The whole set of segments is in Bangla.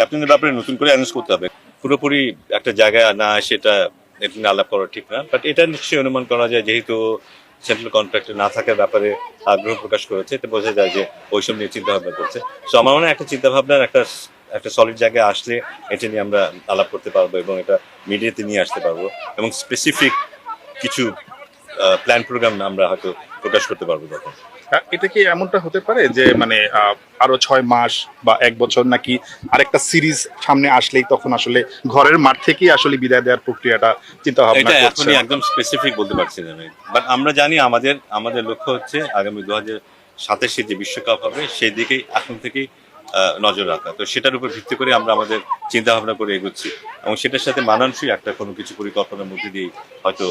ক্যাপ্টেনের ব্যাপারে নতুন করে অ্যানাউন্স করতে হবে। পুরোপুরি একটা জায়গায় না সেটা এটা নিয়ে আলাপ করা ঠিক না। বাট এটা নিশ্চয়ই অনুমান করা যায়, যেহেতু সেন্ট্রাল কন্ট্রাক্টে না থাকার ব্যাপারে আগ্রহ প্রকাশ করেছে এতে বোঝা যায় যে ওইসব নিয়ে চিন্তা ভাবনা করছে। সো আমার মনে হয় একটা চিন্তাভাবনার একটা একটা সলিড জায়গায় আসলে এটা নিয়ে আমরা আলাপ করতে পারব এবং এটা মিডিয়াতে নিয়ে আসতে পারব এবং স্পেসিফিক কিছু প্ল্যান প্রোগ্রাম আমরা হয়তো প্রকাশ করতে পারব তখন। এটা কি এমনটা হতে পারে যে মানে আরও ছয় মাস বা এক বছর নাকি আরেকটা সিরিজ সামনে আসলেই তখন আসলে ঘরের মাঠ থেকেই আসলে বিদায় দেওয়ার প্রক্রিয়াটা চিন্তা ভাবনা এটা এখনই একদম স্পেসিফিক বলতে পারছি না বাট আমরা জানি আমাদের আমাদের লক্ষ্য হচ্ছে আগামী দু হাজার সাতাশে যে বিশ্বকাপ হবে সেই দিকেই এখন থেকেই নজর রাখা। তো সেটার উপর ভিত্তি করে আমরা আমাদের চিন্তা ভাবনা করে এগোচ্ছি এবং সেটার সাথে মানানসই একটা কোনো কিছু পরিকল্পনার মধ্যে দিয়ে হয়তো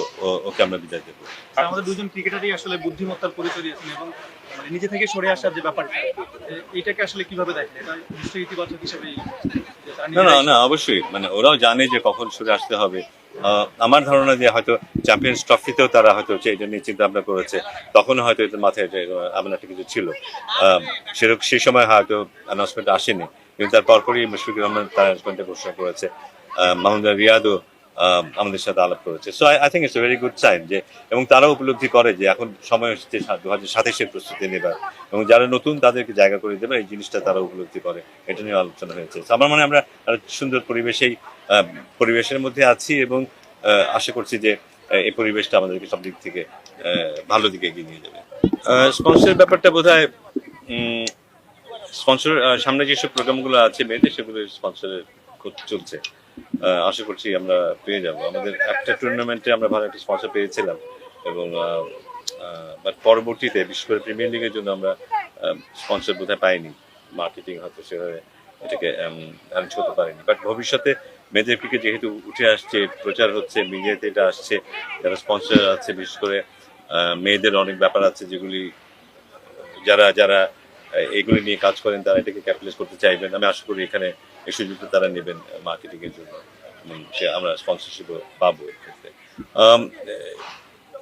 ওকে আমরা বিদায় দেবো। আমাদের দুজন ক্রিকেটারই আসলে বুদ্ধিমত্তার পরিচয় দিয়েছেন এবং মানে নিজে থেকে সরে আসার যে ব্যাপারটা এ- এইটাকে আসলে কীভাবে দেখেন? নিশ্চয়ই ইতিবাচক তারা না না না অবশ্যই। মানে ওরাও জানে যে কখন সরে আসতে হবে আমার ধারণা যে হয়তো চ্যাম্পিয়ন্স ট্রফিতেও তারা হয়তো এটা নিয়ে চিন্তা ভাবনা করেছে। তখন হয়তো এদের মাথায় এটা এমন একটা কিছু ছিল। সেরকম সেই সময় হয়তো অ্যানাউন্সমেন্ট আসেনি। কিন্তু তার পরপরই মুশফিকুর রহমান তার অ্যানাউন্সমেন্টে ঘোষণা করেছে। মাহমুদা রিয়াদও আমাদের সাথে আলাপ করেছে। So I think it's a very good sign যে, এবং তারাও উপলব্ধি করে যে, এখন সময় হচ্ছে দু হাজার সাতাশের প্রস্তুতি নেবার। এবং যারা নতুন, তাদেরকে জায়গা করে দেবে, এই জিনিসটা তারা উপলব্ধি করে। এটা নিয়ে আলোচনা হয়েছে। আমার মনে আমরা সুন্দর পরিবেশেই পরিবেশের মধ্যে আছি এবং আশা করছি যে এই পরিবেশটা আমাদেরকে সব দিক থেকে ভালো দিকে এগিয়ে নিয়ে যাবে। স্পন্সরের ব্যাপারটা বোধ হয় স্পন্সর সামনে যেসব প্রোগ্রামগুলো আছে, মেয়েদের সেগুলো স্পন্সরের চলছে। আশা করছি আমরা পেয়ে যাব। আমাদের একটা টুর্নামেন্টে আমরা ভালো একটা স্পন্সর পেয়েছিলাম এবং বাট পরবর্তীতে বিশেষ করে প্রিমিয়ার লিগের জন্য আমরা স্পন্সর বোধহয় পাইনি। মার্কেটিং হয়তো সেভাবে এটাকে অ্যারেঞ্জ করতে পারিনি। বাট ভবিষ্যতে মেয়েদের ক্রিকেট যেহেতু উঠে আসছে, প্রচার হচ্ছে, মিডিয়াতে এটা আসছে, যারা স্পন্সর আছে, বিশেষ করে মেয়েদের অনেক ব্যাপার আছে যেগুলি, যারা যারা, এগুলি নিয়ে কাজ করেন, তারা এটাকে ক্যাপিটালাইজ করতে চাইবেন। আমি আশা করি এখানে এই সুযোগটা তারা নেবেন মার্কেটিং এর জন্য। সে আমরা স্পন্সরশিপ পাবো এক্ষেত্রে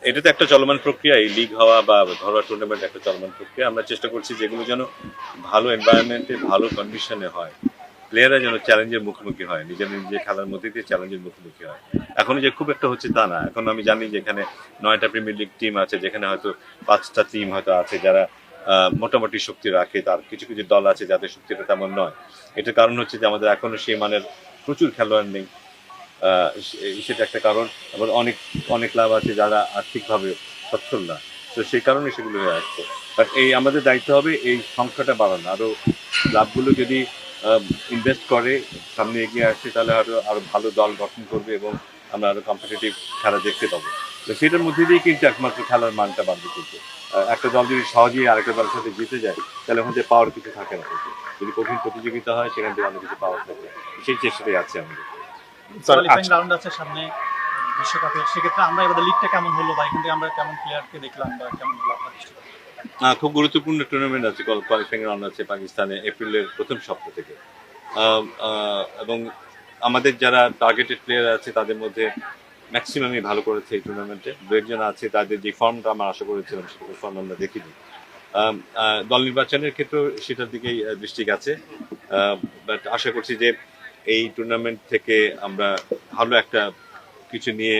এটা তো একটা চলমান প্রক্রিয়া, এই লিগ হওয়া বা ঘরোয়া টুর্নামেন্ট একটা চলমান প্রক্রিয়া। আমরা চেষ্টা করছি যেগুলো যেন ভালো এনভায়রনমেন্টে ভালো কন্ডিশনে হয়। প্লেয়াররা যেন চ্যালেঞ্জের মুখোমুখি হয়, নিজের নিজের খেলার মধ্যে দিয়ে চ্যালেঞ্জের মুখোমুখি হয়। এখন যে খুব একটা হচ্ছে তা না। এখন আমি জানি যে এখানে নয়টা প্রিমিয়ার লিগ টিম আছে, যেখানে হয়তো পাঁচটা টিম হয়তো আছে যারা মোটামুটি শক্তি রাখে, তার কিছু কিছু দল আছে যাদের শক্তিটা তেমন নয়। এটার কারণ হচ্ছে যে আমাদের এখনও সেই মানের প্রচুর খেলোয়াড় নেই। সেটা একটা কারণ। আবার অনেক অনেক ক্লাব আছে যারা আর্থিকভাবে সচ্ছল না। তো সেই কারণে সেগুলো হয়ে আসছে। বাট এই আমাদের দায়িত্ব হবে এই সংখ্যাটা বাড়ানো। আরও ক্লাবগুলো যদি ইনভেস্ট করে, সামনে এগিয়ে আসছে তাহলে আরও আরও ভালো দল গঠন করবে এবং আমরা আরও কম্পিটিটিভ খেলা দেখতে পাবো। তো সেটার মধ্যে দিয়ে কিন্তু একমাত্র খেলার মানটা বাড়বে কিন্তু। একটা দল যদি সহজেই আরেকটা দলের সাথে জিতে যায় তাহলে ওখান থেকে পাওয়ার কিছু থাকে না। যদি কঠিন প্রতিযোগিতা হয় সেখান থেকে অনেক কিছু পাওয়ার থাকে সেই চেষ্টাটাই আছে আমাদের। রাউন্ড আছে সামনে বিশ্বকাপের। সেক্ষেত্রে আমরা এবার লিগটা কেমন হলো বা এখান থেকে আমরা কেমন প্লেয়ারকে দেখলাম বা কেমন হলো আহ, খুব গুরুত্বপূর্ণ টুর্নামেন্ট আছে কোয়ালিফাইং রাউন্ড আছে পাকিস্তানে এপ্রিলের প্রথম সপ্তাহ থেকে। আহ, আহ, এবং আমাদের যারা টার্গেটেড প্লেয়ার আছে তাদের মধ্যে ম্যাক্সিমামই ভালো করেছে এই টুর্নামেন্টে দু একজন আছে, তাদের যে ফর্মটা আমরা আশা করেছিলাম সেটা ফর্ম আমরা দেখিনি। দল নির্বাচনের ক্ষেত্রেও সেটার দিকেই দৃষ্টি গেছে। বাট আশা করছি যে এই টুর্নামেন্ট থেকে আমরা ভালো একটা কিছু নিয়ে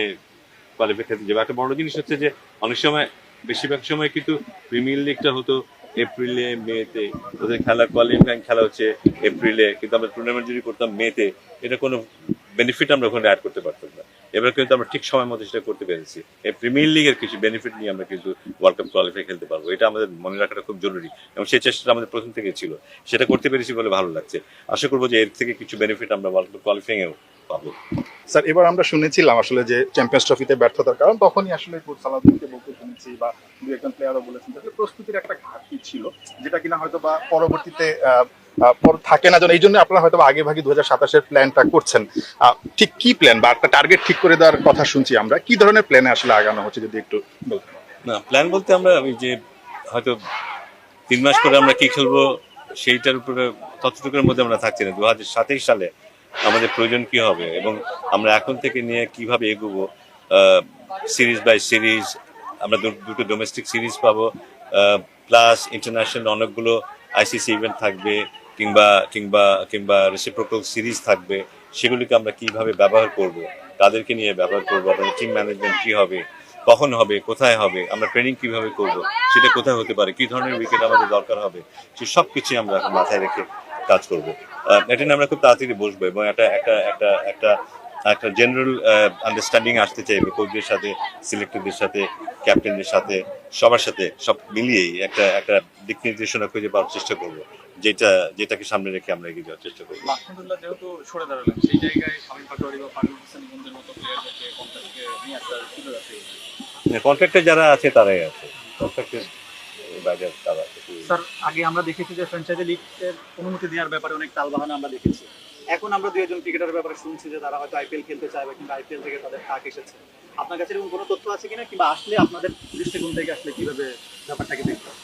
কোয়ালিফাই খেলতে যাব। একটা বড় জিনিস হচ্ছে যে, অনেক সময়, বেশিরভাগ সময় কিন্তু প্রিমিয়ার লিগটা হতো এপ্রিলে মেতে ওদের খেলা কোয়ালিফাইং খেলা হচ্ছে এপ্রিলে কিন্তু আমরা টুর্নামেন্ট যদি করতাম মেতে এটা কোনো বেনিফিট আমরা ওখানে অ্যাড করতে পারতাম না। এবার কিন্তু আমরা ঠিক সময় মতো সেটা করতে পেরেছি। এই প্রিমিয়ার লিগের কিছু বেনিফিট নিয়ে আমরা কিন্তু ওয়ার্ল্ড কাপ কোয়ালিফাই খেলতে পারব। এটা আমাদের মনে রাখাটা খুব জরুরি। এবং সেই চেষ্টাটা আমাদের প্রথম থেকে ছিল। সেটা করতে পেরেছি বলে ভালো লাগছে। আশা করব যে এর থেকে কিছু বেনিফিট আমরা ওয়ার্ল্ড কাপ কোয়ালিফাইং এও পাবো। স্যার, এবার আমরা শুনেছিলাম আসলে যে চ্যাম্পিয়ন্স ট্রফিতে ব্যর্থতার কারণ। তখনই আসলে সালাউদ্দিনকে বলতে শুনেছি বা দু একজন প্লেয়ারও বলেছেন প্রস্তুতির একটা ঘাটতি ছিল, যেটা কিনা হয়তো বা পরবর্তীতে থাকে না যেন, এই জন্য আপনারা হয়তো আগে ভাগে দু হাজার সাতাশের প্ল্যানটা করছেন। ঠিক কি প্ল্যান বা একটা টার্গেট ঠিক করে দেওয়ার কথা শুনছি আমরা। কি ধরনের প্ল্যানে আসলে আগানো হচ্ছে, যদি একটু না প্ল্যান বলতে আমরা ওই যে হয়তো তিন মাস পরে আমরা কি খেলব, সেইটার উপরে ততটুকুর মধ্যে আমরা থাকছি না। দু হাজার সালে আমাদের প্রয়োজন কি হবে এবং আমরা এখন থেকে নিয়ে কীভাবে এগোবো সিরিজ বাই সিরিজ আমরা দুটো ডোমেস্টিক সিরিজ পাবো প্লাস ইন্টারন্যাশনাল অনেকগুলো আইসিসি ইভেন্ট থাকবে কিংবা কিংবা কিংবা রেসিপ্রোকাল সিরিজ থাকবে, সেগুলিকে আমরা কীভাবে ব্যবহার করব, তাদেরকে নিয়ে ব্যবহার করব, আপনাদের টিম ম্যানেজমেন্ট কী হবে, কখন হবে, কোথায় হবে, আমরা ট্রেনিং কীভাবে করব, সেটা কোথায় হতে পারে, কি ধরনের উইকেট আমাদের দরকার হবে, সে সব কিছুই আমরা মাথায় রেখে কাজ করব। এটা নিয়ে আমরা খুব তাড়াতাড়ি বসবো এবং একটা একটা একটা একটা একটা জেনারেল আন্ডারস্ট্যান্ডিং আসতে চাইবে কোচদের সাথে সিলেক্টরদের সাথে ক্যাপ্টেনদের সাথে সবার সাথে সব মিলিয়েই একটা একটা দিক নির্দেশনা খুঁজে পাওয়ার চেষ্টা করব যেটা যেটাকে সামনে রেখে আমরা এগিয়ে যাওয়ার চেষ্টা করব। যেহেতু সরে দাঁড়ালেন সেই জায়গায় শামীম পাটোয়ারি বা পারভেজ হোসেন মতো প্লেয়ারদেরকে কন্ট্রাক্টকে নিয়ে আসার সুযোগ আছে? কন্ট্রাক্টে যারা আছে তারাই আছে। কন্ট্রাক্টের বাইরে তারা স্যার আগে আমরা দেখেছি যে ফ্র্যাঞ্চাইজি লিগের অনুমতি দেওয়ার ব্যাপারে অনেক তালবাহানা আমরা দেখেছি। এখন আমরা দুই একজন ক্রিকেটারের ব্যাপারে শুনছি যে তারা হয়তো আইপিএল খেলতে চায় বা কিংবা আইপিএল থেকে তাদের টাক এসেছে। আপনার কাছে এরকম কোনো তথ্য আছে কিনা কিংবা আসলে আপনাদের দৃষ্টিকোণ থেকে আসলে কীভাবে ব্যাপারটাকে দেখবেন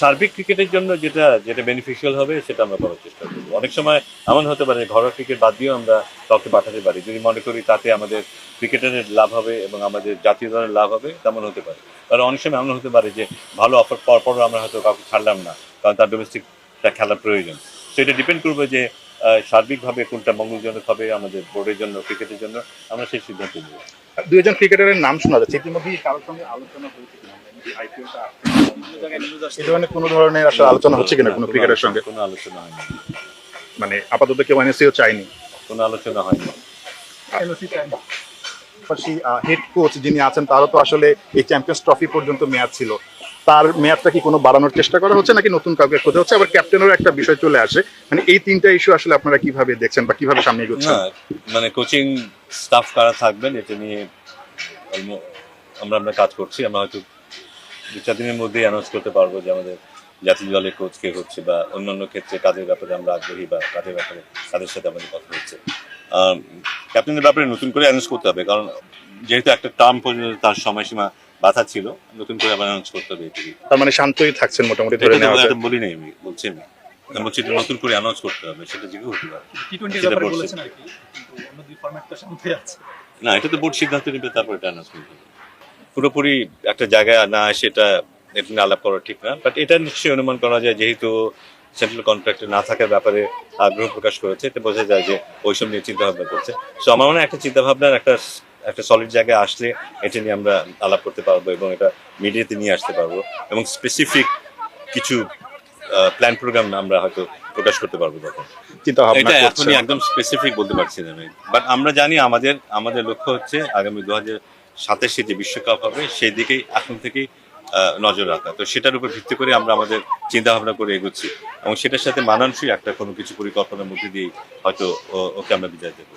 সার্বিক ক্রিকেটের জন্য যেটা যেটা বেনিফিশিয়াল হবে, সেটা আমরা করার চেষ্টা করব। অনেক সময় এমন হতে পারে, ঘরোয়া ক্রিকেট বাদ দিয়েও আমরা কাউকে পাঠাতে পারি। যদি মনে করি তাতে আমাদের ক্রিকেটারের লাভ হবে এবং আমাদের জাতীয় দলের লাভ হবে, তেমন হতে পারে। কারণ অনেক সময় এমন হতে পারে যে ভালো অফার পাওয়ার পরও আমরা হয়তো কাউকে ছাড়লাম না, কারণ তার ডোমেস্টিকটা খেলার প্রয়োজন। সেটা ডিপেন্ড করবে যে সার্বিকভাবে কোনটা মঙ্গলজনক হবে আমাদের বোর্ডের জন্য ক্রিকেটের জন্য আমরা সেই সিদ্ধান্ত নেব। দুইজন ক্রিকেটারের নাম শোনা যাচ্ছে। ইতিমধ্যেই কারোর সঙ্গে আলোচনা হয়েছে কিনা? এই ধরনের কোনো ধরনের আসলে আলোচনা হচ্ছে কিনা কোনো ক্রিকেটের সঙ্গে? কোনো আলোচনা হয়নি। মানে আপাতত কেউ এনএসিও চায়নি? কোনো আলোচনা হয়নি। পাশাপাশি হেড কোচ যিনি আছেন তারও তো আসলে এই চ্যাম্পিয়ন্স ট্রফি পর্যন্ত মেয়াদ ছিল। তার মেয়াদটা কি কোনো বাড়ানোর চেষ্টা করা হচ্ছে নাকি নতুন কাউকে খোঁজা হচ্ছে? আবার ক্যাপ্টেনেরও একটা বিষয় চলে আসে। মানে এই তিনটা ইস্যু আসলে আপনারা কীভাবে দেখছেন বা কীভাবে সামনে এগোচ্ছেন? মানে কোচিং স্টাফ কারা থাকবেন এটা নিয়ে আমরা আমরা কাজ করছি। আমরা হয়তো দু, চার দিনের মধ্যেই অ্যানাউন্স করতে পারব যে আমাদের জাতীয় দলের কোচ কে হচ্ছে বা অন্যান্য ক্ষেত্রে কাদের ব্যাপারে আমরা আগ্রহী বা কাদের ব্যাপারে তাদের সাথে আমাদের কথা হচ্ছে। ক্যাপ্টেনের ব্যাপারে নতুন করে অ্যানাউন্স করতে হবে, কারণ যেহেতু একটা টার্ম পর্যন্ত তার সময়সীমা বাধা ছিল নতুন করে আবার অ্যানাউন্স করতে হবে এটুকুই তার মানে শান্তই থাকছেন মোটামুটি ধরে নেওয়া যায়। বলি নাই আমি বলছি আমি। আমি বলছি এটা নতুন করে অ্যানাউন্স করতে হবে সেটা হতে পারে। টি টোয়েন্টির ব্যাপারে বলেছেন আর কি কিন্তু অন্য দুই ফরম্যাট তো শান্তি আছে। না এটা তো বোর্ড সিদ্ধান্ত নেবে তারপর এটা অ্যানাউন্সমেন্ট হবে। পুরোপুরি একটা জায়গায় না সেটা এটা নিয়ে আলাপ করা ঠিক না বাট এটা নিশ্চয়ই অনুমান করা যায় যেহেতু সেন্ট্রাল কন্ট্রাক্টে না থাকার ব্যাপারে আগ্রহ প্রকাশ করেছে এতে বোঝা যায় যে ওইসব নিয়ে চিন্তা ভাবনা করছে। সো আমার মনে হয় একটা চিন্তা ভাবনার একটা একটা সলিড জায়গায় আসলে এটা নিয়ে আমরা আলাপ করতে পারব এবং এটা মিডিয়াতে নিয়ে আসতে পারব এবং স্পেসিফিক কিছু প্ল্যান প্রোগ্রাম আমরা হয়তো প্রকাশ করতে পারব তখন। চিন্তা এটা এখনই একদম স্পেসিফিক বলতে পারছি না আমি। বাট আমরা জানি আমাদের আমাদের লক্ষ্য হচ্ছে আগামী দু হাজার সাতাশে যে বিশ্বকাপ হবে সেই দিকেই এখন থেকেই আহ, নজর রাখা। তো সেটার উপর ভিত্তি করে আমরা আমাদের চিন্তা ভাবনা করে এগোচ্ছি এবং সেটার সাথে মানানসই একটা কোনো কিছু পরিকল্পনার মধ্যে দিয়ে হয়তো ওকে আমরা বিদায় দেবো।